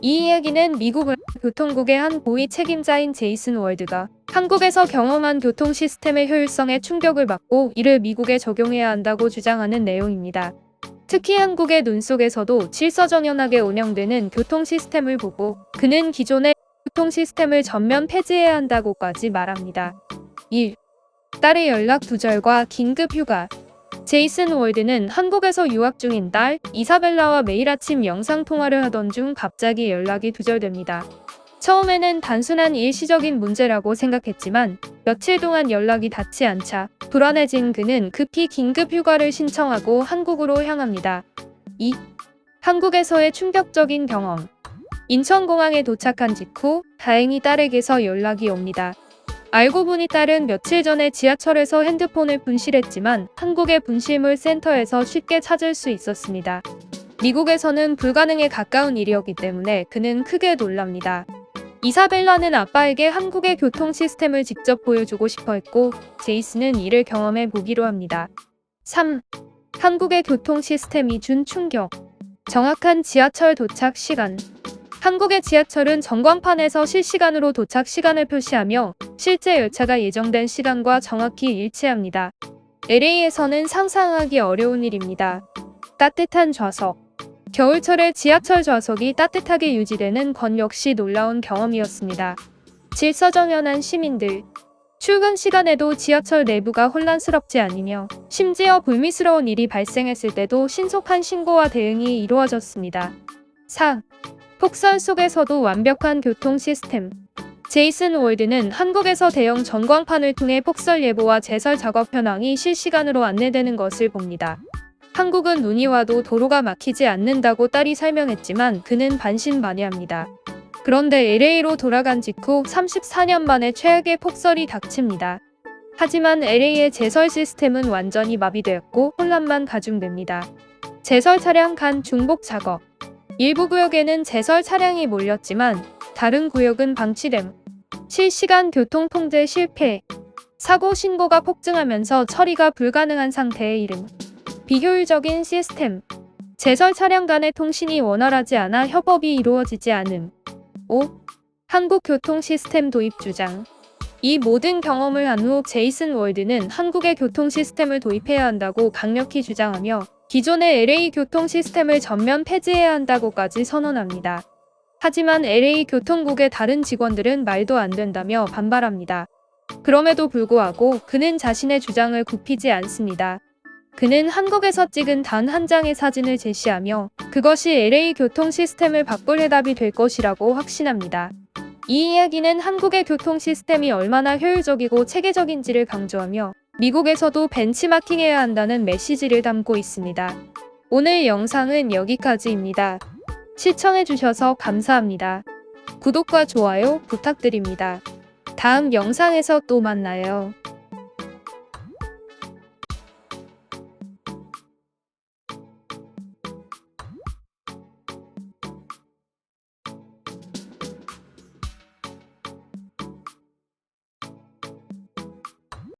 이 이야기는 미국 교통국의 한 고위 책임자인 제이슨 월드가 한국에서 경험한 교통 시스템의 효율성에 충격을 받고 이를 미국에 적용해야 한다고 주장하는 내용입니다. 특히 한국의 눈 속에서도 질서정연하게 운영되는 교통 시스템을 보고 그는 기존의 교통 시스템을 전면 폐지해야 한다고까지 말합니다. 1. 딸의 연락 두절과 긴급 휴가 제이슨 월드는 한국에서 유학 중인 딸 이사벨라와 매일 아침 영상 통화를 하던 중 갑자기 연락이 두절됩니다. 처음에는 단순한 일시적인 문제라고 생각했지만 며칠 동안 연락이 닿지 않자 불안해진 그는 급히 긴급 휴가를 신청하고 한국으로 향합니다. 2. 한국에서의 충격적인 경험. 인천공항에 도착한 직후 다행히 딸에게서 연락이 옵니다. 알고 보니 딸은 며칠 전에 지하철에서 핸드폰을 분실했지만 한국의 분실물 센터에서 쉽게 찾을 수 있었습니다. 미국에서는 불가능에 가까운 일이었기 때문에 그는 크게 놀랍니다. 이사벨라는 아빠에게 한국의 교통 시스템을 직접 보여주고 싶어 했고, 제이슨은 이를 경험해 보기로 합니다. 3. 한국의 교통 시스템이 준 충격. 정확한 지하철 도착 시간. 한국의 지하철은 전광판에서 실시간으로 도착 시간을 표시하며 실제 열차가 예정된 시간과 정확히 일치합니다. LA에서는 상상하기 어려운 일입니다. 따뜻한 좌석. 겨울철에 지하철 좌석이 따뜻하게 유지되는 건 역시 놀라운 경험이었습니다. 질서정연한 시민들. 출근 시간에도 지하철 내부가 혼란스럽지 않으며 심지어 불미스러운 일이 발생했을 때도 신속한 신고와 대응이 이루어졌습니다. 4. 폭설 속에서도 완벽한 교통 시스템. 제이슨 월드는 한국에서 대형 전광판을 통해 폭설 예보와 제설 작업 현황이 실시간으로 안내되는 것을 봅니다. 한국은 눈이 와도 도로가 막히지 않는다고 딸이 설명했지만 그는 반신반의합니다. 그런데 LA로 돌아간 직후 34년 만에 최악의 폭설이 닥칩니다. 하지만 LA의 제설 시스템은 완전히 마비되었고 혼란만 가중됩니다. 제설 차량 간 중복 작업. 일부 구역에는 제설 차량이 몰렸지만 다른 구역은 방치됨. 실시간 교통 통제 실패. 사고 신고가 폭증하면서 처리가 불가능한 상태의 이름. 비효율적인 시스템. 제설 차량 간의 통신이 원활하지 않아 협업이 이루어지지 않음. 5. 한국 교통 시스템 도입 주장. 이 모든 경험을 한 후 제이슨 월드는 한국의 교통 시스템을 도입해야 한다고 강력히 주장하며 기존의 LA 교통 시스템을 전면 폐지해야 한다고까지 선언합니다. 하지만 LA 교통국의 다른 직원들은 말도 안 된다며 반발합니다. 그럼에도 불구하고 그는 자신의 주장을 굽히지 않습니다. 그는 한국에서 찍은 단 한 장의 사진을 제시하며 그것이 LA 교통 시스템을 바꿀 해답이 될 것이라고 확신합니다. 이 이야기는 한국의 교통 시스템이 얼마나 효율적이고 체계적인지를 강조하며 미국에서도 벤치마킹해야 한다는 메시지를 담고 있습니다. 오늘 영상은 여기까지입니다. 시청해주셔서 감사합니다. 구독과 좋아요 부탁드립니다. 다음 영상에서 또 만나요.